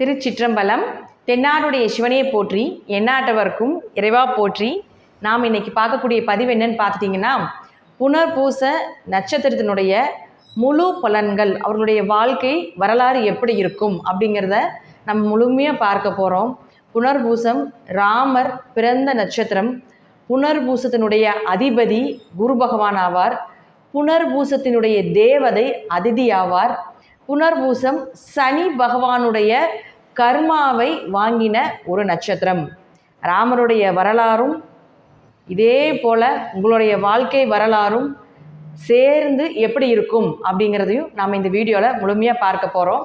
திருச்சிற்றம்பலம் தென்னாருடைய சிவனையை போற்றி எண்ணாட்டவர்க்கும் இறைவா போற்றி. நாம் இன்னைக்கு பார்க்கக்கூடிய பதிவு என்னன்னு பார்த்துட்டிங்கன்னா புனர்பூச நட்சத்திரத்தினுடைய முழு பலன்கள் அவர்களுடைய வாழ்க்கை வரலாறு எப்படி இருக்கும் அப்படிங்கிறத நம்ம முழுமையாக பார்க்க போகிறோம் புனர்பூசம் ராமர் பிறந்த நட்சத்திரம். புனர்பூசத்தினுடைய அதிபதி குரு பகவான் ஆவார். புனர்பூசத்தினுடைய தேவதை அதிதி ஆவார். புனர்பூசம் சனி பகவானுடைய கர்மாவை வாங்கின ஒரு நட்சத்திரம். ராமருடைய வரலாறும் இதே போல் உங்களுடைய வாழ்க்கை வரலாறும் சேர்ந்து எப்படி இருக்கும் அப்படிங்கிறதையும் நாம் இந்த வீடியோவில் முழுமையாக பார்க்க போகிறோம்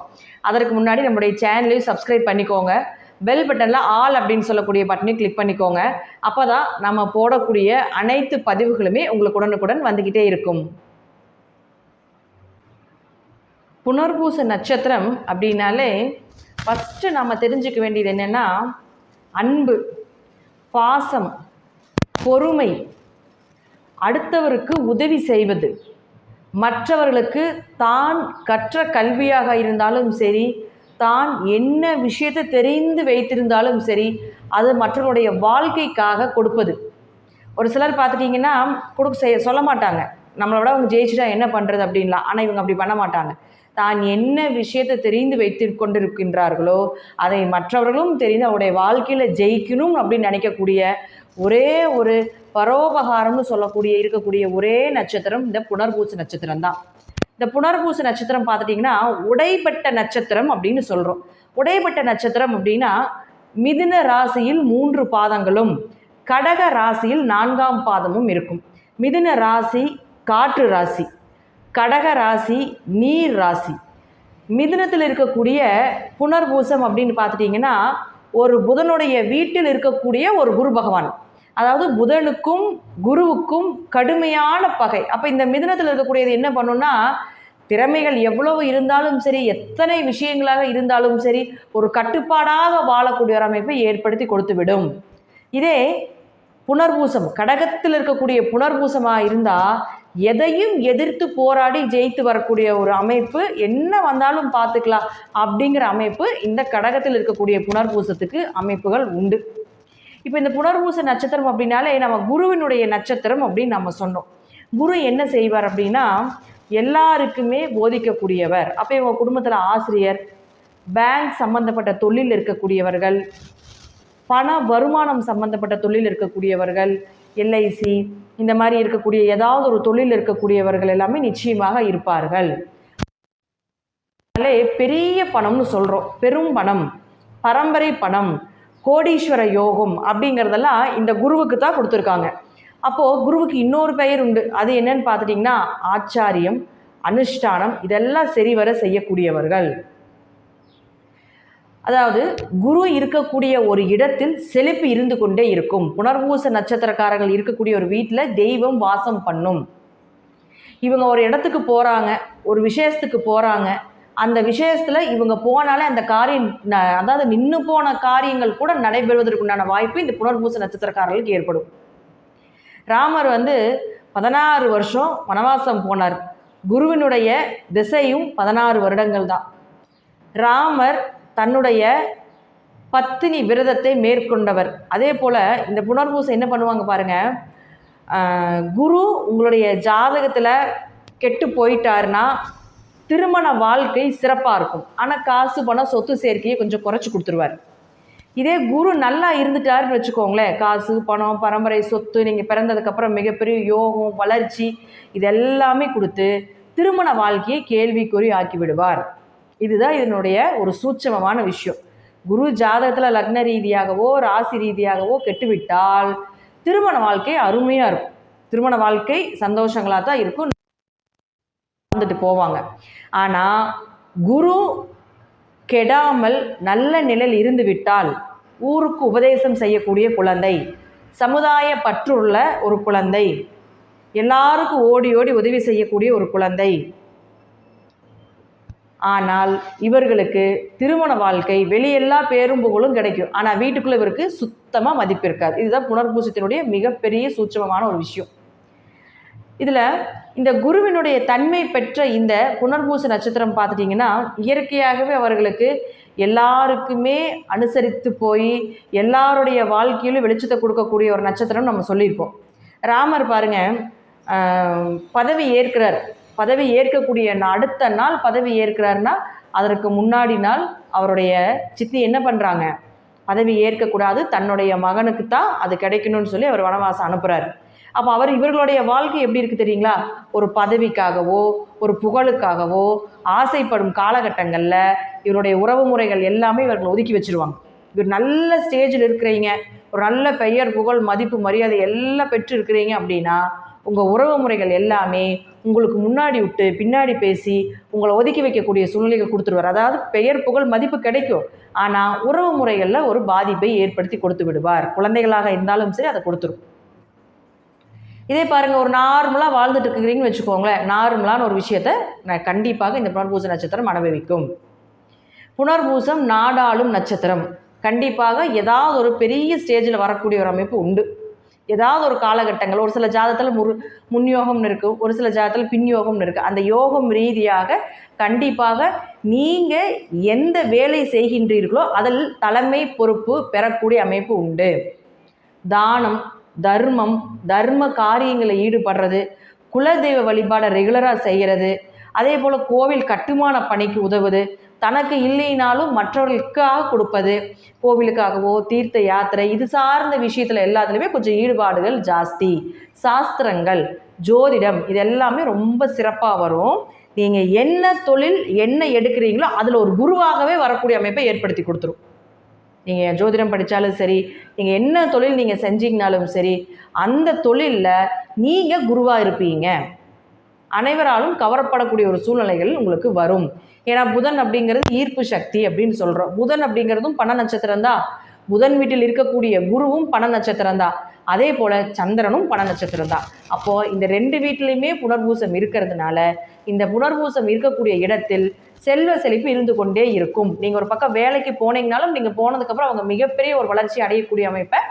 அதற்கு முன்னாடி நம்முடைய சேனலையும் சப்ஸ்கிரைப் பண்ணிக்கோங்க. பெல் பட்டனில் ஆல் அப்படின்னு சொல்லக்கூடிய பட்டனையும் கிளிக் பண்ணிக்கோங்க. அப்போ தான் நம்ம போடக்கூடிய அனைத்து பதிவுகளுமே உங்களுக்கு உடனுக்குடன் வந்துக்கிட்டே இருக்கும். புனர்பூச நட்சத்திரம் அப்படின்னாலே ஃபஸ்ட்டு நம்ம தெரிஞ்சுக்க வேண்டியது என்னென்னா அன்பு பாசம் பொறுமை அடுத்தவருக்கு உதவி செய்வது. மற்றவர்களுக்கு தான் கற்ற கல்வியாக இருந்தாலும் சரி தான் என்ன விஷயத்தை தெரிந்து வைத்திருந்தாலும் சரி அது மற்றவருடைய வாழ்க்கைக்காக கொடுப்பது. ஒரு சிலர் பார்த்துட்டிங்கன்னா கொடுக்க செய்ய சொல்ல மாட்டாங்க. நம்மளை விட அவங்க ஜெயிச்சுட்டா என்ன பண்ணுறது அப்படின்லாம். ஆனால் இவங்க அப்படி பண்ண மாட்டாங்க. தான் என்ன விஷயத்தை தெரிந்து வைத்து கொண்டிருக்கின்றார்களோ அதை மற்றவர்களும் தெரிந்து அவருடைய வாழ்க்கையில் ஜெயிக்கணும் அப்படின்னு நினைக்கக்கூடிய ஒரே ஒரு பரோபகாரம்னு சொல்லக்கூடிய இருக்கக்கூடிய ஒரே நட்சத்திரம் இந்த புனர்பூச நட்சத்திரம் தான். இந்த புனர்பூச நட்சத்திரம் பார்த்துட்டிங்கன்னா உடைப்பட்ட நட்சத்திரம் அப்படின்னு சொல்கிறோம் உடைப்பட்ட நட்சத்திரம் அப்படின்னா மிதுன ராசியில் மூன்று பாதங்களும் கடக ராசியில் நான்காம் பாதமும் இருக்கும். மிதுன ராசி காற்று ராசி. கடக ராசி நீர் ராசி. மிதுனத்தில் இருக்கக்கூடிய புனர்பூசம் அப்படின்னு பார்த்துட்டிங்கன்னா ஒரு புதனுடைய வீட்டில் இருக்கக்கூடிய ஒரு குரு பகவான். அதாவது புதனுக்கும் குருவுக்கும் கடுமையான பகை. அப்போ இந்த மிதுனத்தில் இருக்கக்கூடியது என்ன பண்ணுன்னா திறமைகள் எவ்வளவு இருந்தாலும் சரி எத்தனை விஷயங்களாக இருந்தாலும் சரி ஒரு கட்டுப்பாடாக வாழக்கூடிய ஒரு அமைப்பை ஏற்படுத்தி கொடுத்துவிடும். இதே புனர்பூசம் கடகத்தில் இருக்கக்கூடிய புனர்பூசமாக இருந்தால் எதையும் எதிர்த்து போராடி ஜெயித்து வரக்கூடிய ஒரு அமைப்பு என்ன வந்தாலும் பார்த்துக்கலாம் அப்படிங்கிற அமைப்பு இந்த கடகத்தில் இருக்கக்கூடிய புனர்பூசத்துக்கு அமைப்புகள் உண்டு. இப்போ இந்த புனர்பூச நட்சத்திரம் அப்படின்னாலே நம்ம குருவினுடைய நட்சத்திரம் அப்படின்னு நம்ம சொன்னோம். குரு என்ன செய்வார் அப்படின்னா எல்லாருக்குமே போதிக்கக்கூடியவர். அப்போ இவங்க குடும்பத்தில் ஆசிரியர் பேங்க் சம்மந்தப்பட்ட தொழில் இருக்கக்கூடியவர்கள் பண வருமானம் சம்மந்தப்பட்ட தொழில் இருக்கக்கூடியவர்கள் எல்ஐசி இந்த மாதிரி இருக்கக்கூடிய ஏதாவது ஒரு தொழில் இருக்கக்கூடியவர்கள் எல்லாமே நிச்சயமாக இருப்பார்கள். அதனாலே பெரிய பணம்னு சொல்கிறோம் பெரும் பணம் பரம்பரை பணம் கோடீஸ்வர யோகம் அப்படிங்கிறதெல்லாம் இந்த குருவுக்கு தான் கொடுத்துருக்காங்க. அப்போது குருவுக்கு இன்னொரு பெயர் உண்டு. அது என்னன்னு பார்த்துட்டிங்கன்னா ஆச்சாரியம் அனுஷ்டானம் இதெல்லாம் சரிவர செய்யக்கூடியவர்கள். அதாவது குரு இருக்கக்கூடிய ஒரு இடத்தில் செழிப்பு இருந்து கொண்டே இருக்கும். புனர்பூச நட்சத்திரக்காரர்கள் இருக்கக்கூடிய ஒரு வீட்டில் தெய்வம் வாசம் பண்ணும். இவங்க ஒரு இடத்துக்கு போகிறாங்க ஒரு விசேஷத்துக்கு போகிறாங்க அந்த விஷயத்தில் இவங்க போனாலே அந்த காரியம் ந- அதாவது நின்று போன காரியங்கள் கூட நடைபெறுவதற்குண்டான வாய்ப்பு இந்த புனர்பூச நட்சத்திரக்காரர்களுக்கு ஏற்படும். ராமர் வந்து பதினாறு வருஷம் வனவாசம் போனார். குருவினுடைய திசையும் பதினாறு வருடங்கள் தான். ராமர் தன்னுடைய பத்தினி விரதத்தை மேற்கொண்டவர். அதே போல் இந்த புனர்பூசை என்ன பண்ணுவாங்க பாருங்கள் குரு உங்களுடைய ஜாதகத்தில் கெட்டு போயிட்டாருன்னா திருமண வாழ்க்கை சிறப்பாக இருக்கும். ஆனால் காசு பணம் சொத்து சேர்க்கையை கொஞ்சம் குறைச்சி கொடுத்துருவார். இதே குரு நல்லா இருந்துட்டாருன்னு வச்சுக்கோங்களேன். காசு பணம் பரம்பரை சொத்து நீங்கள் பிறந்ததுக்கப்புறம் மிகப்பெரிய யோகம் வளர்ச்சி இதெல்லாமே கொடுத்து திருமண வாழ்க்கையை கேள்விக்குறி ஆக்கி விடுவார். இதுதான் இதனுடைய ஒரு சூட்சமமான விஷயம். குரு ஜாதகத்தில் லக்ன ரீதியாகவோ ராசி ரீதியாகவோ கெட்டுவிட்டால் திருமண வாழ்க்கை அருமையாக இருக்கும். திருமண வாழ்க்கை சந்தோஷங்களாக தான் இருக்கும். வந்துட்டு போவாங்க. ஆனால் குரு கெடாமல் நல்ல நிலையில் இருந்து விட்டால் ஊருக்கு உபதேசம் செய்யக்கூடிய குழந்தை சமுதாய பற்றுள்ள ஒரு குழந்தை எல்லாருக்கும் ஓடி ஓடி உதவி செய்யக்கூடிய ஒரு குழந்தை ஆனால் இவர்களுக்கு திருமண வாழ்க்கை வெளியெல்லா பேரும் புகழும் கிடைக்கும். ஆனால் வீட்டுக்குள்ளே இவருக்கு சுத்தமாக மதிப்பு இருக்காது. இதுதான் புனர்பூசத்தினுடைய மிகப்பெரிய சூட்சமமான ஒரு விஷயம். இதில் இந்த குருவினுடைய தன்மை பெற்ற இந்த புனர்பூச நட்சத்திரம் பார்த்துட்டிங்கன்னா இயற்கையாகவே அவர்களுக்கு எல்லாருக்குமே அனுசரித்து போய் எல்லாருடைய வாழ்க்கையிலும் வெளிச்சத்தை கொடுக்கக்கூடிய ஒரு நட்சத்திரம் நம்ம சொல்லியிருக்கோம். ராமர் பாருங்க பதவி ஏற்கிறார். பதவி ஏற்கக்கூடிய அடுத்த நாள் பதவி ஏற்கிறாருன்னா அதற்கு முன்னாடி நாள் அவருடைய சித்தி என்ன பண்ணுறாங்க பதவி ஏற்கக்கூடாது தன்னுடைய மகனுக்கு தான் அது கிடைக்கணும்னு சொல்லி அவர் வனவாசம் அனுப்புகிறார் அப்போ அவர் இவர்களுடைய வாழ்க்கை எப்படி இருக்குது தெரியுங்களா? ஒரு பதவிக்காகவோ ஒரு புகழுக்காகவோ ஆசைப்படும் காலகட்டங்களில் இவருடைய உறவு முறைகள் எல்லாமே இவர்கள் ஒதுக்கி வச்சுருவாங்க. இவர் நல்ல ஸ்டேஜில் இருக்கிறீங்க. ஒரு நல்ல பெயர் புகழ் மதிப்பு மரியாதை எல்லாம் பெற்று இருக்கிறீங்க அப்படின்னா உங்கள் உறவு முறைகள் எல்லாமே உங்களுக்கு முன்னாடி விட்டு பின்னாடி பேசி உங்களை ஒதுக்கி வைக்கக்கூடிய சூழ்நிலைகள் கொடுத்துருவார். அதாவது பெயர் புகழ் மதிப்பு கிடைக்கும். ஆனால் உறவு முறைகளில் ஒரு பாதிப்பை ஏற்படுத்தி கொடுத்து விடுவார். குழந்தைகளாக இருந்தாலும் சரி அதை கொடுத்துரும். இதே பாருங்கள் ஒரு நார்மலாக வாழ்ந்துட்டு இருக்கிறீங்கன்னு வச்சுக்கோங்களேன். நார்மலான ஒரு விஷயத்த நான் கண்டிப்பாக இந்த புனர்பூச நட்சத்திரம் அனுபவிக்கும் புனர்பூசம் நாடாளும் நட்சத்திரம். கண்டிப்பாக ஏதாவது ஒரு பெரிய ஸ்டேஜில் வரக்கூடிய ஒரு அமைப்பு உண்டு. ஏதாவது ஒரு காலகட்டங்கள் ஒரு சில ஜாதத்தில் முரு முன்யோகம்னு இருக்குது ஒரு சில ஜாதத்தில் பின்யோகம்னு இருக்குது அந்த யோகம் ரீதியாக கண்டிப்பாக நீங்கள் எந்த வேலை செய்கின்றீர்களோ அதில் தலைமை பொறுப்பு பெறக்கூடிய அமைப்பு உண்டு. தானம் தர்மம் தர்ம காரியங்களில் ஈடுபடுறது குலதெய்வ வழிபாடை ரெகுலராக செய்கிறது அதே போல் கோவில் கட்டுமான பணிக்கு உதவுது தனக்கு இல்லைனாலும் மற்றவர்களுக்காக கொடுப்பது கோவிலுக்காகவோ தீர்த்த யாத்திரை இது சார்ந்த விஷயத்தில் எல்லாத்துலேயுமே கொஞ்சம் ஈடுபாடுகள் ஜாஸ்தி. சாஸ்திரங்கள் ஜோதிடம் இது எல்லாமே ரொம்ப சிறப்பாக வரும். நீங்கள் என்ன தொழில் என்ன எடுக்கிறீங்களோ அதில் ஒரு குருவாகவே வரக்கூடிய அமைப்பை ஏற்படுத்தி கொடுத்துரும். நீங்கள் ஜோதிடம் படித்தாலும் சரி நீங்கள் என்ன தொழில் நீங்கள் செஞ்சீங்கனாலும் சரி அந்த தொழிலில் நீங்கள் குருவாக இருப்பீங்க. அனைவராலும் கவரப்படக்கூடிய ஒரு சூழ்நிலைகள் உங்களுக்கு வரும். ஏன்னா புதன் அப்படிங்கிறது ஈர்ப்பு சக்தி அப்படின்னு சொல்கிறோம் புதன் அப்படிங்கிறதும் பண நட்சத்திரம் தான். புதன் வீட்டில் இருக்கக்கூடிய குருவும் பண நட்சத்திரம் தான். அதே போல் சந்திரனும் பண நட்சத்திரம் தான். அப்போது இந்த ரெண்டு வீட்டிலையுமே புனர்பூசம் இருக்கிறதுனால இந்த புனர்பூசம் இருக்கக்கூடிய இடத்தில் செல்வ செழிப்பு இருந்து கொண்டே இருக்கும். நீங்கள் ஒரு பக்கம் வேலைக்கு போனீங்கனாலும் நீங்கள் போனதுக்கப்புறம் அவங்க மிகப்பெரிய ஒரு வளர்ச்சி அடையக்கூடிய அமைப்பை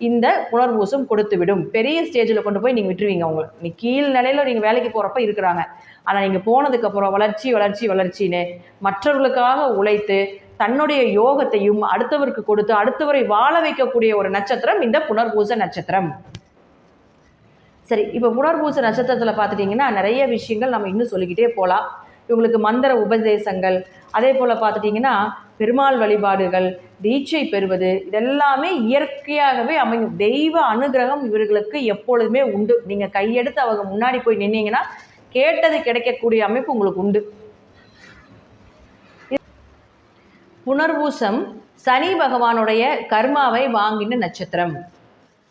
இந்த புனர்பூசம் கொடுத்து விடும் பெரிய ஸ்டேஜில் கொண்டு போய் நீங்கள் விட்டுருவீங்க அவங்க நீ கீழ் நிலையில் நீங்கள் வேலைக்கு போகிறப்ப இருக்கிறாங்க. ஆனால் நீங்கள் போனதுக்கப்புறம் வளர்ச்சி வளர்ச்சி வளர்ச்சின்னு மற்றவர்களுக்காக உழைத்து தன்னுடைய யோகத்தையும் அடுத்தவருக்கு கொடுத்து அடுத்தவரை வாழ வைக்கக்கூடிய ஒரு நட்சத்திரம் இந்த புனர்பூச நட்சத்திரம். சரி இப்போ புனர்பூச நட்சத்திரத்தில் பார்த்துட்டிங்கன்னா நிறைய விஷயங்கள் நம்ம இன்னும் சொல்லிக்கிட்டே போகலாம் இவங்களுக்கு மந்திர உபதேசங்கள் அதே போல் பார்த்துட்டிங்கன்னா பெருமாள் வழிபாடுகள் தீட்சை பெறுவது இதெல்லாமே இயற்கையாகவே அமையும். தெய்வ அனுகிரகம் இவர்களுக்கு எப்பொழுதுமே உண்டு. நீங்கள் கையெடுத்து அவங்க முன்னாடி போய் நின்னீங்கன்னா கேட்டது கிடைக்கக்கூடிய அமைப்பு உங்களுக்கு உண்டு. புனர்பூசம் சனி பகவானுடைய கர்மாவை வாங்கின நட்சத்திரம்.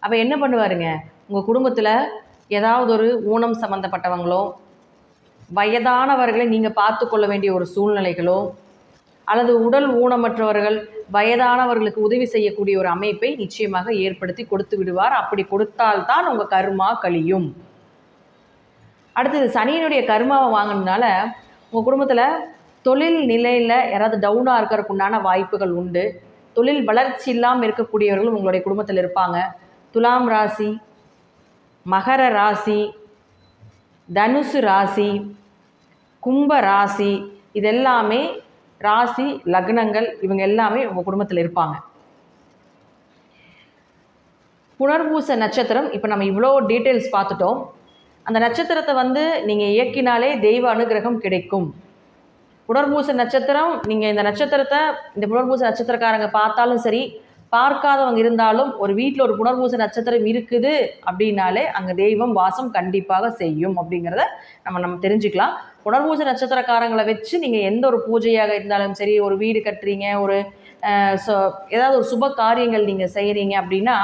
அப்போ என்ன பண்ணுவாருங்க? உங்கள் குடும்பத்தில் ஏதாவது ஒரு ஊனம் சம்மந்தப்பட்டவங்களோ வயதானவர்களை நீங்கள் பார்த்து கொள்ள வேண்டிய ஒரு சூழ்நிலைகளோ அல்லது உடல் ஊனமற்றவர்கள் வயதானவர்களுக்கு உதவி செய்யக்கூடிய ஒரு அமைப்பை நிச்சயமாக ஏற்படுத்தி கொடுத்து விடுவார். அப்படி கொடுத்தால்தான் உங்கள் கர்மா கழியும். அடுத்தது சனியினுடைய கர்மாவை வாங்கினதுனால உங்கள் குடும்பத்தில் தொழில் நிலையில் யாராவது டவுனாக இருக்கிறதுக்கு உண்டான வாய்ப்புகள் உண்டு. தொழில் வளர்ச்சி இல்லாமல் இருக்கக்கூடியவர்களும் உங்களுடைய குடும்பத்தில் இருப்பாங்க. துலாம் ராசி மகர ராசி தனுசு ராசி கும்ப ராசி இதெல்லாமே ராசி லக்னங்கள் இவங்க எல்லாமே உங்கள் குடும்பத்தில் இருப்பாங்க. புனர்பூச நட்சத்திரம் இப்போ நம்ம இவ்வளோ டீட்டெயில்ஸ் பார்த்துட்டோம். அந்த நட்சத்திரத்தை வந்து நீங்கள் இயக்கினாலே தெய்வ அனுகிரகம் கிடைக்கும். புனர்பூச நட்சத்திரம் நீங்கள் இந்த நட்சத்திரத்தை இந்த புனர்பூச நட்சத்திரக்காரங்க பார்த்தாலும் சரி பார்க்காதவங்க இருந்தாலும் ஒரு வீட்டில் ஒரு புனர்பூச நட்சத்திரம் இருக்குது அப்படின்னாலே அங்கே தெய்வம் வாசம் கண்டிப்பாக செய்யும் அப்படிங்கிறத நம்ம நம்ம தெரிஞ்சுக்கலாம். புனர்பூச நட்சத்திரக்காரங்களை வச்சு நீங்கள் எந்த ஒரு பூஜையாக இருந்தாலும் சரி ஒரு வீடு கட்டுறீங்க ஒரு சோ ஏதாவது ஒரு சுப காரியங்கள் நீங்கள் செய்கிறீங்க அப்படின்னா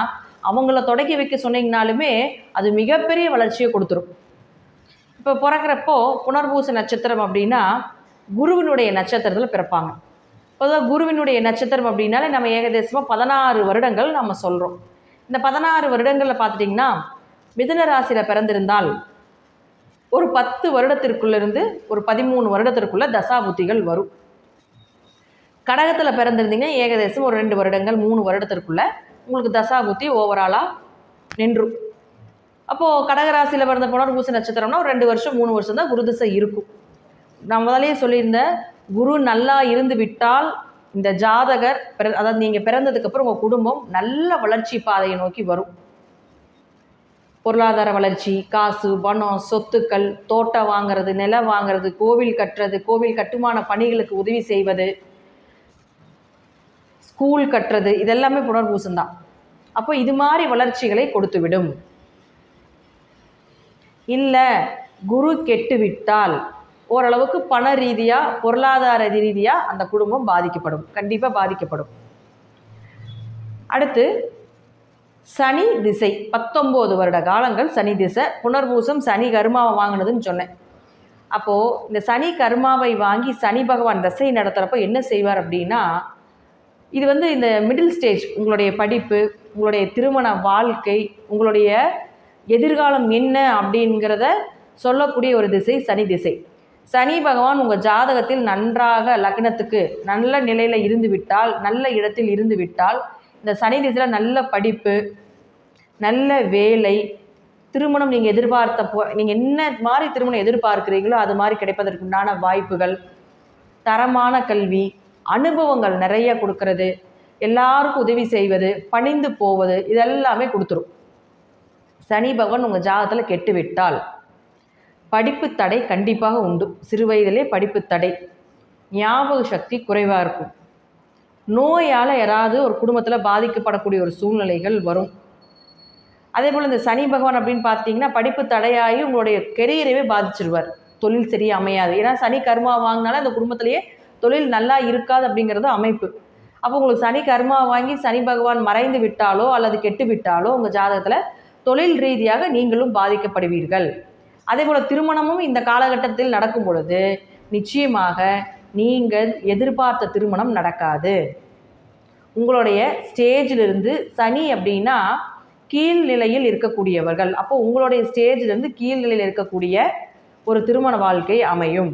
அவங்கள தொடக்கி வைக்க சொன்னீங்கனாலுமே அது மிகப்பெரிய வளர்ச்சியை கொடுத்துரும். இப்போ பிறக்கிறப்போ புனர்பூச நட்சத்திரம் அப்படின்னா குருவினுடைய நட்சத்திரத்தில் பிறப்பாங்க. பொதுவாக குருவினுடைய நட்சத்திரம் அப்படின்னாலே நம்ம ஏகதேசமாக பதினாறு வருடங்கள் நம்ம சொல்கிறோம் இந்த பதினாறு வருடங்களில் பார்த்துட்டிங்கன்னா மிதுன ராசியில் பிறந்திருந்தால் ஒரு பத்து வருடத்திற்குள்ளேருந்து ஒரு பதிமூணு வருடத்திற்குள்ள தசாபுத்திகள் வரும். கடகத்தில் பிறந்திருந்தீங்கன்னா ஏகதேசம் ஒரு ரெண்டு வருடங்கள் மூணு வருடத்திற்குள்ளே உங்களுக்கு தசாபுத்தி ஓவராலாக நின்றும். அப்போது கடகராசியில் பிறந்த புனர்பூச நட்சத்திரம்னா ஒரு ரெண்டு வருஷம் மூணு வருஷம் தான் குருதிசை இருக்கும். நான் முதலே சொல்லியிருந்தேன் குரு நல்லா இருந்து விட்டால் இந்த ஜாதகர் பிற அதாவது நீங்கள் பிறந்ததுக்கப்புறம் உங்கள் குடும்பம் நல்ல வளர்ச்சி பாதையை நோக்கி வரும். பொருளாதார வளர்ச்சி காசு பணம் சொத்துக்கள் தோட்டம் வாங்குறது நிலம் வாங்குறது கோவில் கட்டுறது கோவில் கட்டுமான பணிகளுக்கு உதவி செய்வது ஸ்கூல் கட்டுறது இதெல்லாமே புனர்பூசம்தான். அப்போ இது மாதிரி வளர்ச்சிகளை கொடுத்துவிடும். இல்லை குரு கெட்டுவிட்டால் ஓரளவுக்கு பண ரீதியாக பொருளாதார ரீதியாக அந்த குடும்பம் பாதிக்கப்படும். கண்டிப்பாக பாதிக்கப்படும். அடுத்து சனி திசை. பத்தொம்போது வருட காலங்கள் சனி திசை. புனர்பூசம் சனி கர்மாவை வாங்கினதுன்னு சொன்னேன். அப்போது இந்த சனி கர்மாவை வாங்கி சனி பகவான் தசை நடத்துகிறப்போ என்ன செய்வார் அப்படின்னா இது வந்து இந்த மிடில் ஸ்டேஜ் உங்களுடைய படிப்பு உங்களுடைய திருமண வாழ்க்கை உங்களுடைய எதிர்காலம் என்ன அப்படிங்கிறத சொல்லக்கூடிய ஒரு திசை சனி திசை. சனி பகவான் உங்கள் ஜாதகத்தில் நன்றாக லக்னத்துக்கு நல்ல நிலையில் இருந்து விட்டால் நல்ல இடத்தில் இருந்து விட்டால் இந்த சனி திசையில் நல்ல படிப்பு நல்ல வேலை திருமணம் நீங்கள் எதிர்பார்த்த போ நீங்கள் என்ன மாதிரி திருமணம் எதிர்பார்க்குறீங்களோ அது மாதிரி கிடைப்பதற்குண்டான வாய்ப்புகள். தரமான கல்வி அனுபவங்கள் நிறைய கொடுக்கறது எல்லாருக்கும் உதவி செய்வது பணிந்து போவது இதெல்லாமே கொடுத்துரும். சனி பகவான் உங்கள் ஜாதகத்தில் கெட்டு விட்டால் படிப்பு தடை கண்டிப்பாக உண்டு. சிறு வயதிலே படிப்பு தடை. ஞாபக சக்தி குறைவாக இருக்கும். நோயால் யாராவது ஒரு குடும்பத்தில் பாதிக்கப்படக்கூடிய ஒரு சூழ்நிலைகள் வரும். அதே போல் இந்த சனி பகவான் அப்படின்னு பார்த்தீங்கன்னா படிப்பு தடையாகி உங்களுடைய கெரியரவே பாதிச்சிருவார். தொழில் சரியாக அமையாது. ஏன்னா சனி கர்மா வாங்கினாலும் அந்த குடும்பத்திலேயே தொழில் நல்லா இருக்காது அப்படிங்கிறது அமைப்பு. அப்போ உங்களுக்கு சனி கர்மா வாங்கி சனி பகவான் மறைந்து விட்டாலோ அல்லது கெட்டு விட்டாலோ உங்கள் ஜாதகத்தில் தொழில் ரீதியாக நீங்களும் பாதிக்கப்படுவீர்கள். அதே போல் திருமணமும் இந்த காலகட்டத்தில் நடக்கும் பொழுது நிச்சயமாக நீங்கள் எதிர்பார்த்த திருமணம் நடக்காது. உங்களுடைய ஸ்டேஜிலிருந்து சனி அப்படின்னா கீழ்நிலையில் இருக்கக்கூடியவர்கள். அப்போ உங்களுடைய ஸ்டேஜிலிருந்து கீழ்நிலையில் இருக்கக்கூடிய ஒரு திருமண வாழ்க்கை அமையும்.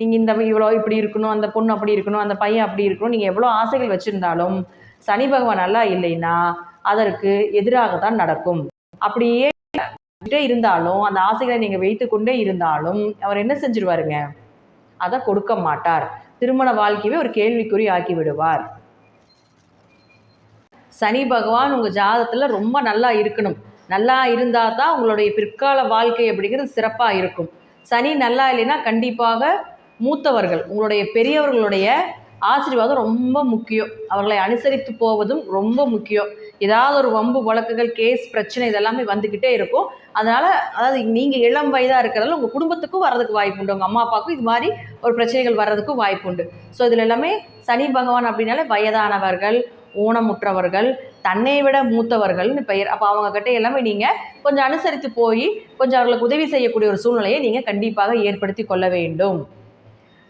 நீங்கள் இந்த இவ்வளோ இப்படி இருக்கணும் அந்த பொண்ணு அப்படி இருக்கணும் அந்த பையன் அப்படி இருக்கணும் நீங்கள் எவ்வளோ ஆசைகள் வச்சுருந்தாலும் சனி பகவான் நல்லா இல்லைன்னா அதற்கு எதிராக தான் நடக்கும். அப்படியே கிட்டே இருந்தாலும் அந்த ஆசைகளை நீங்கள் வைத்து கொண்டே இருந்தாலும் அவர் என்ன செஞ்சிருவாருங்க? அதை கொடுக்க மாட்டார். திருமண வாழ்க்கையவே ஒரு கேள்விக்குறி ஆக்கி விடுவார். சனி பகவான் உங்கள் ஜாதகத்தில் ரொம்ப நல்லா இருக்கணும். நல்லா இருந்தால் தான் உங்களுடைய பிற்கால வாழ்க்கை அப்படிங்கிறது சிறப்பாக இருக்கும். சனி நல்லா இல்லைன்னா கண்டிப்பாக மூத்தவர்கள் உங்களுடைய பெரியவர்களுடைய ஆசீர்வாதம் ரொம்ப முக்கியம். அவர்களை அனுசரித்து போவதும் ரொம்ப முக்கியம். ஏதாவது ஒரு வம்பு வழக்குகள் கேஸ் பிரச்சனை இதெல்லாமே வந்துக்கிட்டே இருக்கும். அதனால் அதாவது நீங்கள் இளம் வயதாக இருக்கிறதால உங்கள் குடும்பத்துக்கும் வர்றதுக்கு வாய்ப்பு உண்டு. உங்கள் அம்மா அப்பாவுக்கும் இது மாதிரி ஒரு பிரச்சனைகள் வர்றதுக்கும் வாய்ப்பு உண்டு. ஸோ இதில் எல்லாமே சனி பகவான் அப்படின்னாலே வயதானவர்கள் ஊனமுற்றவர்கள் தன்னை விட மூத்தவர்கள்னு பெயர். அப்போ அவங்கக்கிட்ட எல்லாமே நீங்கள் கொஞ்சம் அனுசரித்து போய் கொஞ்சம் அவர்களுக்கு உதவி செய்யக்கூடிய ஒரு சூழ்நிலையை நீங்கள் கண்டிப்பாக ஏற்படுத்தி கொள்ள வேண்டும்.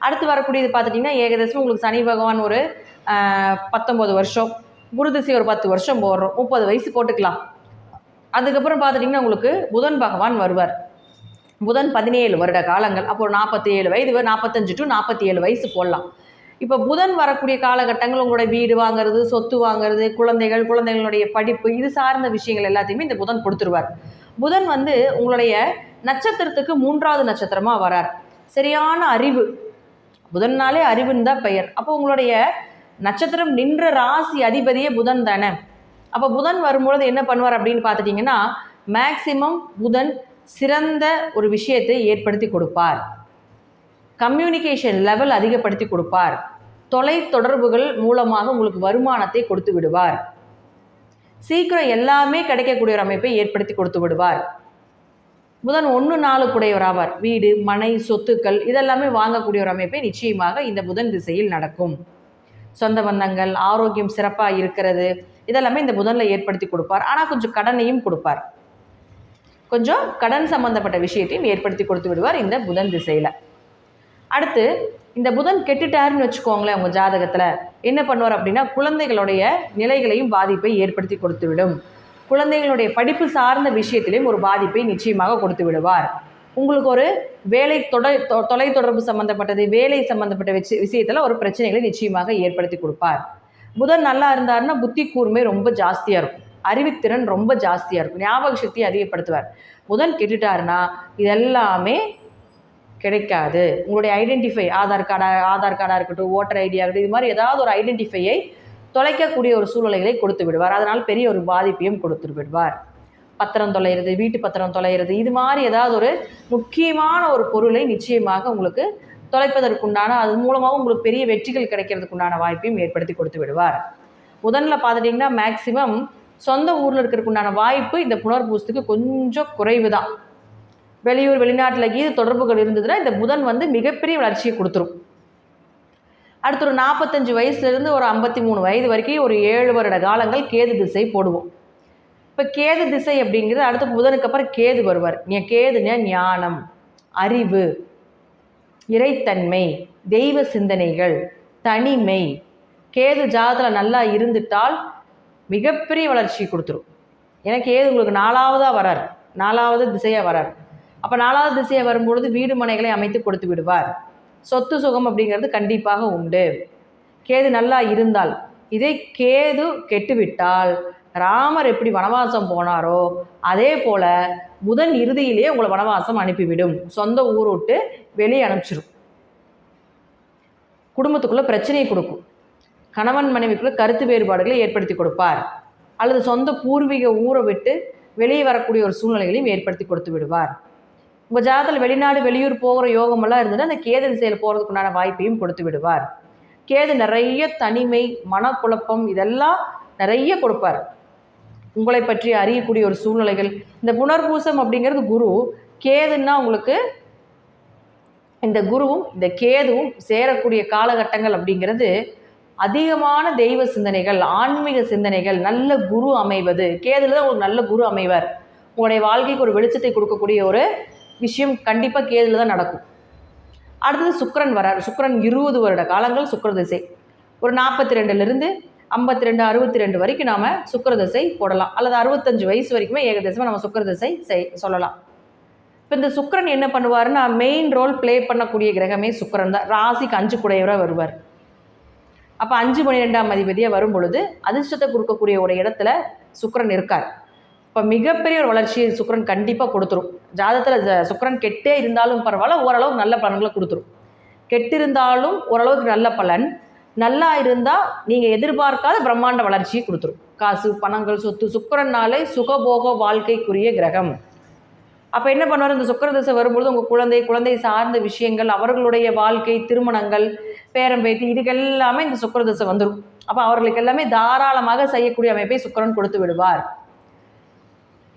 அடுத்து வரக்கூடியது பார்த்துட்டிங்கன்னா ஏகதேசம் உங்களுக்கு சனி பகவான் ஒரு பத்தொம்போது வருஷம் குருதிசை ஒரு பத்து வருஷம் போடுறோம். முப்பது வயசு போட்டுக்கலாம். அதுக்கப்புறம் பார்த்துட்டிங்கன்னா உங்களுக்கு புதன் பகவான் வருவார். புதன் பதினேழு வருட காலங்கள். அப்போ ஒரு நாற்பத்தி ஏழு வயது நாற்பத்தஞ்சு டு நாற்பத்தி ஏழு வயசு போடலாம். இப்போ புதன் வரக்கூடிய காலகட்டங்கள் உங்களோட வீடு வாங்குறது சொத்து வாங்குறது குழந்தைகள் குழந்தைகளுடைய படிப்பு இது சார்ந்த விஷயங்கள் எல்லாத்தையுமே இந்த புதன் கொடுத்துருவார். புதன் வந்து உங்களுடைய நட்சத்திரத்துக்கு மூன்றாவது நட்சத்திரமாக வரார். சரியான அறிவு புதன்னாலே அறிவுன்னு தான் பெயர். அப்போ உங்களுடைய நட்சத்திரம் நின்ற ராசி அதிபதியே புதன் தானே. அப்போ புதன் வரும்பொழுது என்ன பண்ணுவார் அப்படின்னு பார்த்துட்டிங்கன்னா மேக்சிமம் புதன் சிறந்த ஒரு விஷயத்தை ஏற்படுத்தி கொடுப்பார். கம்யூனிகேஷன் லெவல் அதிகப்படுத்தி கொடுப்பார். தொலை தொடர்புகள் மூலமாக உங்களுக்கு வருமானத்தை கொடுத்து விடுவார். சீக்கிரம் எல்லாமே கிடைக்கக்கூடிய ஒரு அமைப்பை ஏற்படுத்தி கொடுத்து விடுவார். புதன் ஒன்று நாலு ஆவார் வீடு மனை சொத்துக்கள் இதெல்லாமே வாங்கக்கூடிய ஒரு அமைப்பை நிச்சயமாக இந்த புதன் திசையில் நடக்கும். சொந்த பந்தங்கள் ஆரோக்கியம் சிறப்பாக இருக்கிறது இதெல்லாமே இந்த புதனில் ஏற்படுத்தி கொடுப்பார். ஆனால் கொஞ்சம் கடனையும் கொடுப்பார். கொஞ்சம் கடன் சம்பந்தப்பட்ட விஷயத்தையும் ஏற்படுத்தி கொடுத்து விடுவார் இந்த புதன் திசையில். அடுத்து இந்த புதன் கெட்டுட்டாருன்னு வச்சுக்கோங்களேன் உங்கள் ஜாதகத்தில் என்ன பண்ணுவார் அப்படின்னா குழந்தைகளுடைய நிலைகளையும் பாதிப்பை ஏற்படுத்தி கொடுத்து விடும் குழந்தைகளுடைய படிப்பு சார்ந்த விஷயத்திலையும் ஒரு பாதிப்பை நிச்சயமாக கொடுத்து விடுவார். உங்களுக்கு ஒரு வேலை தொடை தொலை தொடர்பு சம்மந்தப்பட்டது வேலை சம்மந்தப்பட்ட விஷ விஷயத்தில் ஒரு பிரச்சனைகளை நிச்சயமாக ஏற்படுத்தி கொடுப்பார். புதன் நல்லா இருந்தாருன்னா புத்தி கூர்மை ரொம்ப ஜாஸ்தியாக இருக்கும். அறிவுத்திறன் ரொம்ப ஜாஸ்தியாக இருக்கும். ஞாபக சக்தி அதிகப்படுத்துவார். புதன் கெட்டுட்டாருன்னா இதெல்லாமே கிடைக்காது. உங்களுடைய ஐடென்டிஃபை ஆதார் கார்டாக ஆதார் கார்டாக இருக்கட்டும் ஓட்டர் ஐடியாக இருக்கட்டும் இது மாதிரி ஏதாவது ஒரு ஐடென்டிஃபையை தொலைக்கக்கூடிய ஒரு சூழ்நிலைகளை கொடுத்து விடுவார். அதனால் பெரிய ஒரு பாதிப்பையும் கொடுத்து விடுவார். பத்திரம் தொலைகிறது வீட்டு பத்திரம் தொலைகிறது இது மாதிரி ஏதாவது ஒரு முக்கியமான ஒரு பொருளை நிச்சயமாக உங்களுக்கு தொலைப்பதற்குண்டான அது மூலமாக உங்களுக்கு பெரிய வெற்றிகள் கிடைக்கிறதுக்குண்டான வாய்ப்பையும் ஏற்படுத்தி கொடுத்து விடுவார். முதல்ல பார்த்துட்டிங்கன்னா மேக்சிமம் சொந்த ஊரில் இருக்கிறதுக்குண்டான வாய்ப்பு இந்த புனர்பூசத்துக்கு கொஞ்சம் குறைவு தான் வெளியூர் வெளிநாட்டில் கீது தொடர்புகள் இருந்ததுன்னா இந்த புதன் வந்து மிகப்பெரிய வளர்ச்சியை கொடுத்துரும். அடுத்து ஒரு நாற்பத்தஞ்சு வயசுலேருந்து ஒரு ஐம்பத்தி மூணு வயது வரைக்கும் ஒரு ஏழு வருட காலங்கள் கேது திசை போடுவோம். இப்போ கேது திசை அப்படிங்கிறது அடுத்து புதனுக்கு அப்புறம் கேது வருவார். என் கேதுங்க ஞானம் அறிவு இறைத்தன்மை தெய்வ சிந்தனைகள் தனிமை. கேது ஜாதத்தில் நல்லா இருந்துட்டால் மிகப்பெரிய வளர்ச்சி கொடுத்துரும். ஏன்னா கேது உங்களுக்கு நாலாவதாக வரார். நாலாவது திசையாக வரார். அப்போ நாலாவது திசையாக வரும்பொழுது வீடு மனைகளை அமைத்து கொடுத்து விடுவார். சொத்து சுகம் அப்படிங்கிறது கண்டிப்பாக உண்டு. கேது நல்லா இருந்தால் இதே கேது கெட்டுவிட்டால் ராமர் எப்படி வனவாசம் போனாரோ அதே போல் புதன் இறுதியிலேயே உங்களை வனவாசம் அனுப்பிவிடும். சொந்த ஊர் விட்டு வெளியே அனுப்பிச்சிடும் குடும்பத்துக்குள்ளே பிரச்சனையை கொடுக்கும். கணவன் மனைவிக்குள்ளே கருத்து வேறுபாடுகளை ஏற்படுத்தி கொடுப்பார். அல்லது சொந்த பூர்வீக ஊரை விட்டு வெளியே வரக்கூடிய ஒரு சூழ்நிலைகளையும் ஏற்படுத்தி கொடுத்து விடுவார். உங்கள் ஜாதத்தில் வெளிநாடு வெளியூர் போகிற யோகமெல்லாம் இருந்ததுன்னா அந்த கேது திசையில் போகிறதுக்குண்டான வாய்ப்பையும் கொடுத்து விடுவார். கேது நிறைய தனிமை மனக்குழப்பம் இதெல்லாம் நிறைய கொடுப்பார். உங்களை பற்றி அறியக்கூடிய ஒரு சூழ்நிலைகள் இந்த புனர்பூசம் அப்படிங்கிறது குரு கேதுன்னா உங்களுக்கு இந்த குருவும் இந்த கேதுவும் சேரக்கூடிய காலகட்டங்கள் அப்படிங்கிறது அதிகமான தெய்வ சிந்தனைகள் ஆன்மீக சிந்தனைகள் நல்ல குரு அமைவது. கேதுல தான் ஒரு நல்ல குரு அமைவர். உங்களுடைய வாழ்க்கைக்கு ஒரு வெளிச்சத்தை கொடுக்கக்கூடிய ஒரு விஷயம் கண்டிப்பாக கேதுல தான் நடக்கும். அடுத்தது சுக்கரன் வரார். சுக்கரன் இருபது வருட காலங்கள் சுக்கிர திசை. ஒரு நாற்பத்தி ரெண்டுலேருந்து ஐம்பத்தி ரெண்டு அறுபத்தி ரெண்டு வரைக்கும் நாம் சுக்கிர திசை போடலாம். அல்லது அறுபத்தஞ்சு வயசு வரைக்குமே ஏகதேசமாக நம்ம சுக்கர திசை செய் சொல்லலாம். இப்போ இந்த சுக்கரன் என்ன பண்ணுவாருன்னா மெயின் ரோல் ப்ளே பண்ணக்கூடிய கிரகமே சுக்கரன் தான். ராசிக்கு அஞ்சு குடையவராக வருவார். அப்போ அஞ்சு பன்னிரெண்டாம் அதிபதியாக வரும் பொழுது அதிர்ஷ்டத்தை கொடுக்கக்கூடிய ஒரு இடத்துல சுக்கரன் இருக்கார். இப்போ மிகப்பெரிய ஒரு வளர்ச்சியை சுக்கரன் கண்டிப்பாக கொடுத்துரும். ஜாதகத்தில் சுக்கரன் கெட்டே இருந்தாலும் பரவாயில்ல ஓரளவுக்கு நல்ல பலன்களை கொடுத்துரும். கெட்டிருந்தாலும் ஓரளவுக்கு நல்ல பலன். நல்லா இருந்தால் நீங்கள் எதிர்பார்க்காத பிரம்மாண்ட வளர்ச்சியை கொடுத்துரும். காசு பணங்கள் சொத்து சுக்கரன்னாலே சுகபோக வாழ்க்கைக்குரிய கிரகம். அப்போ என்ன பண்ணுவார்? இந்த சுக்கர தசை வரும்பொழுது உங்கள் குழந்தை குழந்தை சார்ந்த விஷயங்கள் அவர்களுடைய வாழ்க்கை திருமணங்கள் பேரம்பேத்தி இதுக்கெல்லாமே இந்த சுக்கர தசை வந்துடும் அப்போ அவர்களுக்கு எல்லாமே தாராளமாக செய்யக்கூடிய அமைப்பை சுக்கிரன் கொடுத்து விடுவார்.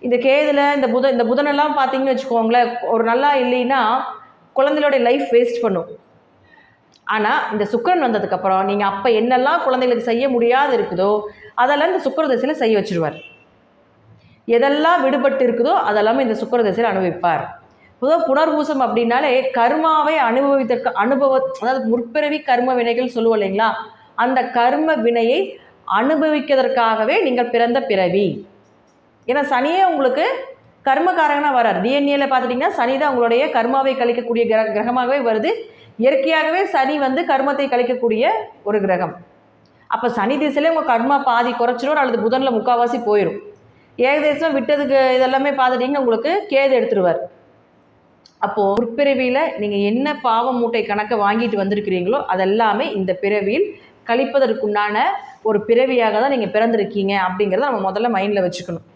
இந்த கேதுல இந்த புதன் இந்த புதனெல்லாம் பார்த்தீங்கன்னு வச்சுக்கோங்களேன் ஒரு நல்லா இல்லைன்னா குழந்தைகளுடைய லைஃப் வேஸ்ட் பண்ணும். ஆனால் இந்த சுக்கரன் வந்ததுக்கப்புறம் நீங்கள் அப்போ என்னெல்லாம் குழந்தைகளுக்கு செய்ய முடியாது இருக்குதோ அதெல்லாம் இந்த சுக்கர தசையில் செய்ய வச்சிருவார். எதெல்லாம் விடுபட்டு இருக்குதோ அதெல்லாமே இந்த சுக்கர தசையில் அனுபவிப்பார். பொதுவாக புனர்பூசம் அப்படின்னாலே கர்மாவை அனுபவித்தற்கு அனுபவ அதாவது முற்பிறவி கர்ம வினைகள் சொல்லுவோம் இல்லைங்களா? அந்த கர்ம வினையை அனுபவிக்கிறதற்காகவே நீங்கள் பிறந்த பிறவி. ஏன்னா சனியே உங்களுக்கு கர்மகாரகனாக வரார். டிஎன்ஏல பார்த்துட்டிங்கன்னா சனி தான் உங்களுடைய கர்மாவை கழிக்கக்கூடிய கிர கிரகமாகவே வருது. இயற்கையாகவே சனி வந்து கர்மத்தை கழிக்கக்கூடிய ஒரு கிரகம். அப்போ சனி திசையில் உங்கள் கர்மா பாதி குறைச்சிடும் அல்லது புதனில் முக்கால்வாசி போயிடும் ஏகதேசம் விட்டதுக்கு இதெல்லாமே பார்த்துட்டிங்கன்னா உங்களுக்கு கேது எடுத்துருவார். அப்போது முற்பிறவியில் நீங்கள் என்ன பாவ மூட்டை கணக்கை வாங்கிட்டு வந்திருக்கிறீங்களோ அதெல்லாமே இந்த பிறவியில் கழிப்பதற்குண்டான ஒரு பிறவியாக தான் நீங்கள் பிறந்திருக்கீங்க அப்படிங்கிறத நம்ம முதல்ல மைண்டில் வச்சுக்கணும்.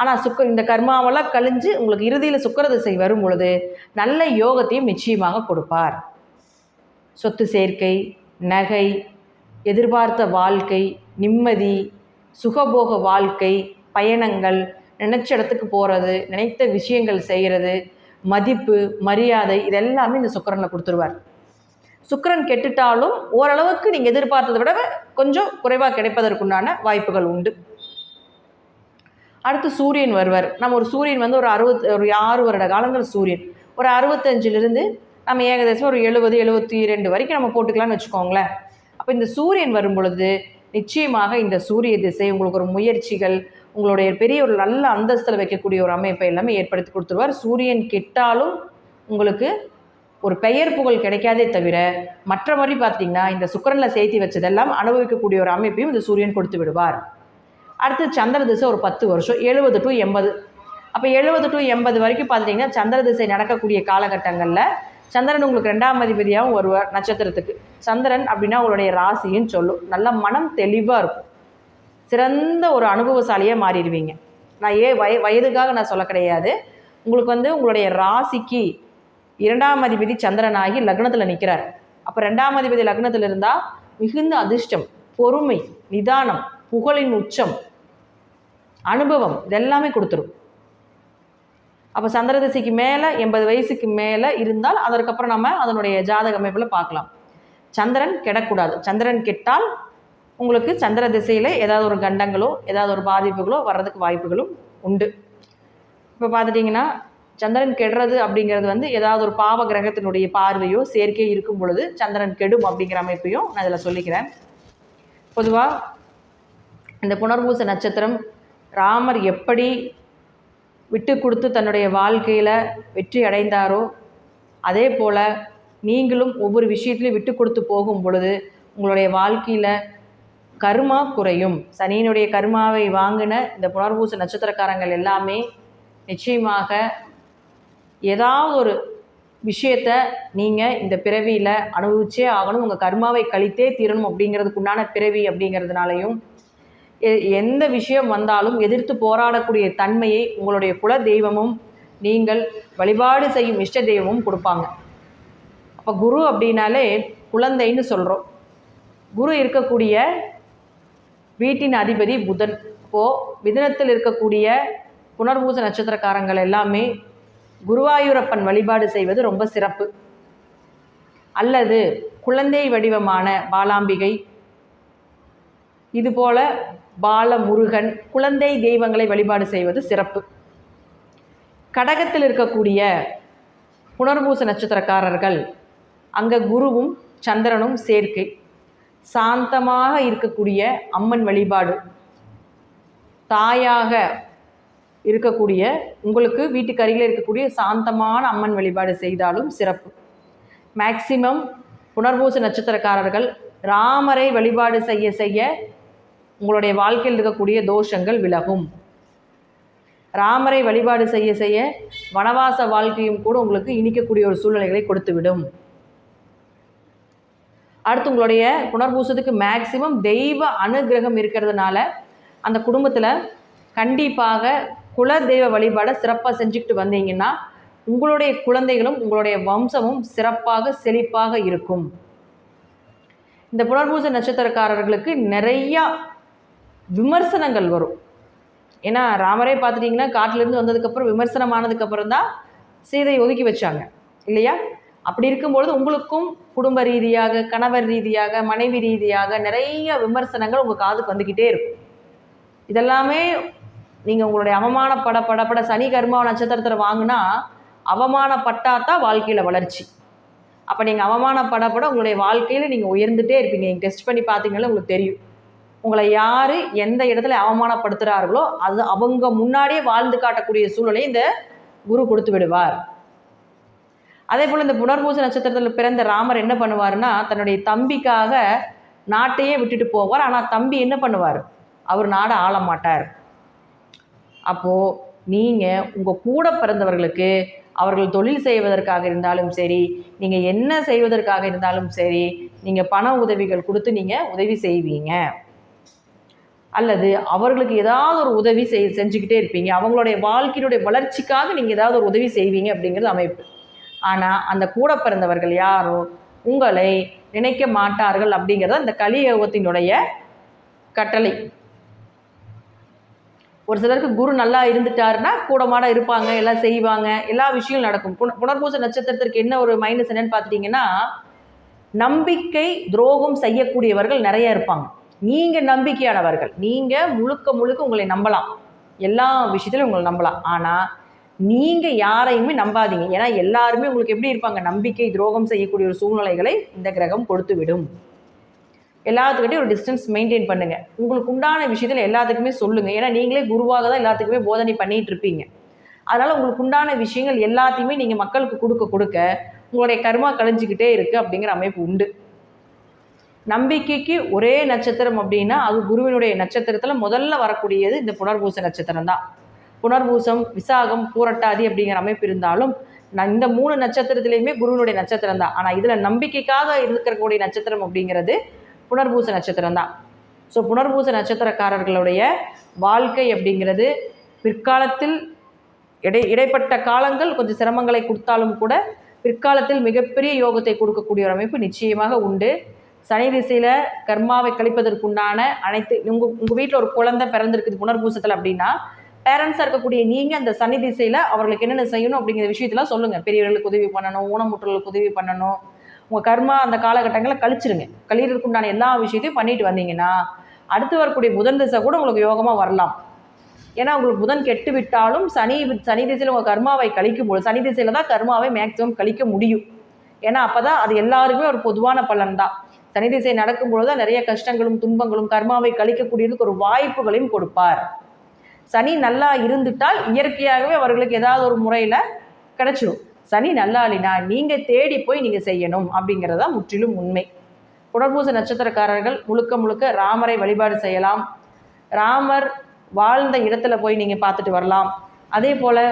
ஆனால் சுக்க இந்த கர்மாவெல்லாம் கழிஞ்சு உங்களுக்கு இறுதியில் சுக்கர திசை வரும் பொழுது நல்ல யோகத்தையும் நிச்சயமாக கொடுப்பார். சொத்து சேர்க்கை நகை எதிர்பார்த்த வாழ்க்கை நிம்மதி சுகபோக வாழ்க்கை பயணங்கள் நினச்ச இடத்துக்கு போகிறது நினைத்த விஷயங்கள் செய்கிறது மதிப்பு மரியாதை இதெல்லாமே இந்த சுக்கரனில் கொடுத்துருவார். சுக்கரன் கெட்டுட்டாலும் ஓரளவுக்கு நீங்கள் எதிர்பார்த்ததை விட கொஞ்சம் குறைவாக கிடைப்பதற்குண்டான வாய்ப்புகள் உண்டு. அடுத்து சூரியன் வருவார். நம்ம ஒரு சூரியன் வந்து ஒரு அறுபத் ஒரு ஆறு வருட காலங்கள் சூரியன். ஒரு அறுபத்தஞ்சிலிருந்து நம்ம ஏகதேசம் ஒரு எழுபது எழுபத்தி ரெண்டு வரைக்கும் நம்ம போட்டுக்கலாம்னு வச்சுக்கோங்களேன். அப்போ இந்த சூரியன் வரும் பொழுது நிச்சயமாக இந்த சூரிய திசை உங்களுக்கு ஒரு முயற்சிகள் உங்களுடைய பெரிய ஒரு நல்ல அந்தஸ்தில் வைக்கக்கூடிய ஒரு அமைப்பை எல்லாமே ஏற்படுத்தி கொடுத்துருவார். சூரியன் கெட்டாலும் உங்களுக்கு ஒரு பெயர் புகழ் கிடைக்காதே தவிர மற்ற மாதிரி பார்த்தீங்கன்னா இந்த சுக்கரனில் சேர்த்தி வச்சதெல்லாம் அனுபவிக்கக்கூடிய ஒரு அமைப்பையும் இந்த சூரியன் கொடுத்து விடுவார். அடுத்து சந்திர திசை ஒரு பத்து வருஷம் எழுபது டு எண்பது. அப்போ எழுபது டு எண்பது வரைக்கும் பார்த்துட்டிங்கன்னா சந்திர திசை நடக்கக்கூடிய காலகட்டங்களில் சந்திரன் உங்களுக்கு ரெண்டாம் அதிபதியாகவும் வருவார் நட்சத்திரத்துக்கு. சந்திரன் அப்படின்னா உங்களுடைய ராசின்னு சொல்லும். நல்ல மனம் தெளிவாக இருக்கும். சிறந்த ஒரு அனுபவசாலியாக மாறிடுவீங்க. நான் ஏ வய வயதுக்காக நான் சொல்ல கிடையாது. உங்களுக்கு வந்து உங்களுடைய ராசிக்கு இரண்டாம் அதிபதி சந்திரனாகி லக்னத்தில் நிற்கிறார் அப்போ ரெண்டாம் அதிபதி லக்னத்தில் இருந்தால் மிகுந்த அதிர்ஷ்டம் பொறுமை நிதானம் புகழின் உச்சம் அனுபவம் இதெல்லாமே கொடுத்துரும். அப்போ சந்திரதசைக்கு மேலே எண்பது வயசுக்கு மேலே இருந்தால் அதற்கப்புறம் நம்ம அதனுடைய ஜாதக அமைப்பில் பார்க்கலாம். சந்திரன் கெடக்கூடாது. சந்திரன் கெட்டால் உங்களுக்கு சந்திர திசையில் ஏதாவது ஒரு கண்டங்களோ ஏதாவது ஒரு பாதிப்புகளோ வர்றதுக்கு வாய்ப்புகளும் உண்டு. இப்போ பார்த்துட்டிங்கன்னா சந்திரன் கெடுறது அப்படிங்கிறது வந்து ஏதாவது ஒரு பாவ கிரகத்தினுடைய பார்வையோ சேர்க்கையோ இருக்கும் பொழுது சந்திரன் கெடும் அப்படிங்கிற அமைப்பையும் நான் இதில் சொல்லிக்கிறேன். பொதுவாக இந்த புனர்பூச நட்சத்திரம் ராமர் எப்படி விட்டு கொடுத்து தன்னுடைய வாழ்க்கையில் வெற்றி அடைந்தாரோ அதே போல் நீங்களும் ஒவ்வொரு விஷயத்துலையும் விட்டு கொடுத்து போகும் பொழுது உங்களுடைய வாழ்க்கையில் கர்மா குறையும். சனியினுடைய கர்மாவை வாங்கின இந்த புனர்பூச நட்சத்திரக்காரங்கள் எல்லாமே நிச்சயமாக ஏதாவது ஒரு விஷயத்த நீங்கள் இந்த பிறவியில் அனுபவிச்சே ஆகணும் உங்கள் கர்மாவை கழித்தே தீரணும் அப்படிங்கிறதுக்கு உண்டான பிறவி அப்படிங்கிறதுனாலையும் எந்த விஷயம் வந்தாலும் எதிர்த்து போராடக்கூடிய தன்மையை உங்களுடைய குல தெய்வமும் நீங்கள் வழிபாடு செய்யும் இஷ்ட தெய்வமும் கொடுப்பாங்க. அப்போ குரு அப்படின்னாலே குழந்தைன்னு சொல்கிறோம் குரு இருக்கக்கூடிய வீட்டின் அதிபதி புதன். இப்போது மிதனத்தில் இருக்கக்கூடிய புனர்பூச நட்சத்திரக்காரங்கள் எல்லாமே குருவாயூரப்பன் வழிபாடு செய்வது ரொம்ப சிறப்பு. அல்லது குழந்தை வடிவமான பாலாம்பிகை இதுபோல பாலமுருகன் குழந்தை தெய்வங்களை வழிபாடு செய்வது சிறப்பு. கடகத்தில் இருக்கக்கூடிய புனர்பூச நட்சத்திரக்காரர்கள் அங்கே குருவும் சந்திரனும் சேர்க்கை. சாந்தமாக இருக்கக்கூடிய அம்மன் வழிபாடு. தாயாக இருக்கக்கூடிய உங்களுக்கு வீட்டுக்கு அருகில் இருக்கக்கூடிய சாந்தமான அம்மன் வழிபாடு செய்தாலும் சிறப்பு. மேக்சிமம் புனர்பூச நட்சத்திரக்காரர்கள் ராமரை வழிபாடு செய்ய செய்ய உங்களுடைய வாழ்க்கையில் இருக்கக்கூடிய தோஷங்கள் விலகும். ராமரை வழிபாடு செய்ய செய்ய வனவாச வாழ்க்கையும் கூட உங்களுக்கு இனிக்கக்கூடிய ஒரு சூழ்நிலைகளை கொடுத்துவிடும். அடுத்து உங்களுடைய புனர்பூசத்துக்கு மேக்சிமம் தெய்வ அனுகிரகம் இருக்கிறதுனால அந்த குடும்பத்தில் கண்டிப்பாக குல தெய்வ வழிபாடை சிறப்பாக செஞ்சுக்கிட்டு வந்தீங்கன்னா உங்களுடைய குழந்தைகளும் உங்களுடைய வம்சமும் சிறப்பாக செழிப்பாக இருக்கும். இந்த புனர்பூச நட்சத்திரக்காரர்களுக்கு நிறையா விமர்சனங்கள் வரும். ஏன்னா ராமரே பார்த்துட்டிங்கன்னா காட்டிலேருந்து வந்ததுக்கப்புறம் விமர்சனமானதுக்கப்புறம் தான் சீதையை ஒதுக்கி வச்சாங்க. இல்லையா? அப்படி இருக்கும்பொழுது உங்களுக்கும் குடும்ப ரீதியாக கணவர் ரீதியாக மனைவி ரீதியாக நிறைய விமர்சனங்கள் உங்கள் காதுக்கு வந்துக்கிட்டே இருக்கும். இதெல்லாமே நீங்கள் உங்களுடைய அவமானப்பட படப்பட சனி கர்மா நட்சத்திரத்தில் வாங்கினா அவமானப்பட்டா தான் வாழ்க்கையில் வளர்ச்சி. அப்போ நீங்கள் அவமானப்படப்பட உங்களுடைய வாழ்க்கையில் நீங்கள் உயர்ந்துட்டே இருப்பீங்க. நீங்கள் டெஸ்ட் பண்ணி பார்த்தீங்கன்னா உங்களுக்கு தெரியும். உங்களை யார் எந்த இடத்துல அவமானப்படுத்துகிறார்களோ அது அவங்க முன்னாடியே வாழ்ந்து காட்டக்கூடிய சூழலை இந்த குரு கொடுத்து விடுவார். அதே போல் இந்த புனர்பூச நட்சத்திரத்தில் பிறந்த ராமர் என்ன பண்ணுவார்னா தன்னுடைய தம்பிக்காக நாட்டையே விட்டுட்டு போவார். ஆனால் தம்பி என்ன பண்ணுவார்? அவர் நாடை ஆள மாட்டார். அப்போது நீங்கள் உங்கள் கூட பிறந்தவர்களுக்கு அவர்கள் தொழில் செய்வதற்காக இருந்தாலும் சரி நீங்கள் என்ன செய்வதற்காக இருந்தாலும் சரி நீங்கள் பண உதவிகள் கொடுத்து நீங்கள் உதவி செய்வீங்க. அல்லது அவர்களுக்கு ஏதாவது ஒரு உதவி செய் செஞ்சுக்கிட்டே இருப்பீங்க. அவங்களுடைய வாழ்க்கையினுடைய வளர்ச்சிக்காக நீங்கள் ஏதாவது ஒரு உதவி செய்வீங்க அப்படிங்கிறது அமைப்பு. ஆனால் அந்த கூட பிறந்தவர்கள் யாரும் உங்களை நினைக்க மாட்டார்கள் அப்படிங்கிறது அந்த கலியோகத்தினுடைய கட்டளை. ஒரு சிலருக்கு குரு நல்லா இருந்துட்டாருன்னா கூடமாட இருப்பாங்க எல்லாம் செய்வாங்க எல்லா விஷயங்களும் நடக்கும். புன புனர்பூச நட்சத்திரத்திற்கு என்ன ஒரு மைனஸ் என்னன்னு பார்த்துட்டிங்கன்னா நம்பிக்கை துரோகம் செய்யக்கூடியவர்கள் நிறைய இருப்பாங்க. நீங்கள் நம்பிக்கையானவர்கள். நீங்கள் முழுக்க முழுக்க உங்களை நம்பலாம். எல்லா விஷயத்திலும் உங்களை நம்பலாம். ஆனால் நீங்கள் யாரையுமே நம்பாதீங்க. ஏன்னா எல்லாருமே உங்களுக்கு எப்படி இருப்பாங்க? நம்பிக்கை துரோகம் செய்யக்கூடிய ஒரு சூழ்நிலைகளை இந்த கிரகம் கொடுத்து விடும் எல்லாத்துக்கிட்டையும் ஒரு டிஸ்டன்ஸ் மெயின்டைன் பண்ணுங்கள் உங்களுக்கு உண்டான விஷயத்தில் எல்லாத்துக்குமே சொல்லுங்கள் ஏன்னா நீங்களே குருவாக தான் எல்லாத்துக்குமே போதனை பண்ணிகிட்டு இருப்பீங்க. அதனால் உங்களுக்கு உண்டான விஷயங்கள் எல்லாத்தையுமே நீங்கள் மக்களுக்கு கொடுக்க கொடுக்க உங்களுடைய கர்மா கழிஞ்சிக்கிட்டே இருக்குது அப்படிங்கிற அமைப்பு உண்டு. நம்பிக்கைக்கு ஒரே நட்சத்திரம் அப்படின்னா அது குருவினுடைய நட்சத்திரத்தில் முதல்ல வரக்கூடியது இந்த புனர்பூச நட்சத்திரம் தான். புனர்பூசம் விசாகம் பூரட்டாதி அப்படிங்கிற அமைப்பு இருந்தாலும் நான் இந்த மூணு நட்சத்திரத்துலேயுமே குருவினுடைய நட்சத்திரம் தான். ஆனால் இதில் நம்பிக்கைக்காக இருக்கக்கூடிய நட்சத்திரம் அப்படிங்கிறது புனர்பூச நட்சத்திரம் தான். ஸோ புனர்பூச நட்சத்திரக்காரர்களுடைய வாழ்க்கை அப்படிங்கிறது பிற்காலத்தில் இடை இடைப்பட்ட காலங்கள் கொஞ்சம் சிரமங்களை கொடுத்தாலும் கூட பிற்காலத்தில் மிகப்பெரிய யோகத்தை கொடுக்கக்கூடிய ஒரு அமைப்பு நிச்சயமாக உண்டு. சனி திசையில் கர்மாவை கழிப்பதற்குண்டான அனைத்து உங்கள் உங்கள் வீட்டில் ஒரு குழந்தை பிறந்திருக்குது புனர்பூசத்தில் அப்படின்னா பேரண்ட்ஸாக இருக்கக்கூடிய நீங்கள் அந்த சனி திசையில் அவர்களுக்கு என்னென்ன செய்யணும் அப்படிங்கிற விஷயத்தெல்லாம் சொல்லுங்கள் பெரியவர்களுக்கு உதவி பண்ணணும் ஊனமுற்றலுக்கு உதவி பண்ணணும். உங்கள் கர்மா அந்த காலகட்டங்களில் கழிச்சிருங்க. கழிகிறதுக்குண்டான எல்லா விஷயத்தையும் பண்ணிட்டு வந்தீங்கன்னா அடுத்து வரக்கூடிய புதன் திசை கூட உங்களுக்கு யோகமாக வரலாம். ஏன்னா உங்களுக்கு புதன் கெட்டு விட்டாலும் சனி சனி திசையில் உங்கள் கர்மாவை கழிக்கும் போது சனி திசையில் தான் கர்மாவை மேக்ஸிமம் கழிக்க முடியும். ஏன்னா அப்போ தான் அது எல்லாருக்குமே ஒரு பொதுவான பலன் தான் சனி திசை நடக்கும் பொழுது தான் நிறைய கஷ்டங்களும் துன்பங்களும் கர்மாவை கழிக்கக்கூடியதுக்கு ஒரு வாய்ப்புகளையும் கொடுப்பார். சனி நல்லா இருந்துட்டால் இயற்கையாகவே அவர்களுக்கு ஏதாவது ஒரு முறையில் கிடச்சிடும் சனி நல்லா இல்லைனா நீங்கள் தேடி போய் நீங்கள் செய்யணும் அப்படிங்கிறதா முற்றிலும் உண்மை. புனர்பூச நட்சத்திரக்காரர்கள் முழுக்க முழுக்க ராமரை வழிபாடு செய்யலாம். ராமர் வாழ்ந்த இடத்துல போய் நீங்கள் பார்த்துட்டு வரலாம். அதே போல்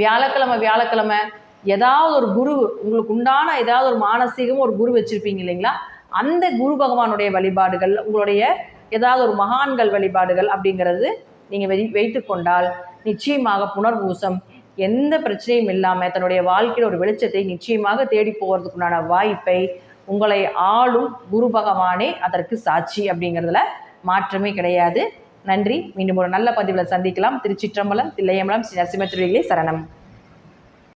வியாழக்கிழமை வியாழக்கிழமை ஏதாவது ஒரு குரு உங்களுக்கு உண்டான ஏதாவது ஒரு மானசீகம் ஒரு குரு வச்சுருப்பீங்க இல்லைங்களா? அந்த குரு பகவானுடைய வழிபாடுகள் உங்களுடைய ஏதாவது ஒரு மகான்கள் வழிபாடுகள் அப்படிங்கிறது நீங்கள் வெ வைத்து கொண்டால் நிச்சயமாக புனர்பூசம் எந்த பிரச்சனையும் இல்லாமல் தன்னுடைய வாழ்க்கையில் ஒரு வெளிச்சத்தை நிச்சயமாக தேடி போகிறதுக்குண்டான வாய்ப்பை உங்களை ஆளும் குரு பகவானே அதற்கு சாட்சி அப்படிங்கிறதுல மாற்றமே கிடையாது. நன்றி. மீண்டும் ஒரு நல்ல பதிவில் சந்திக்கலாம். திருச்சிற்றம்பலம் தில்லையம்பலம் ஸ்ரீ நரசிம்ம திருவிகளே சரணம்.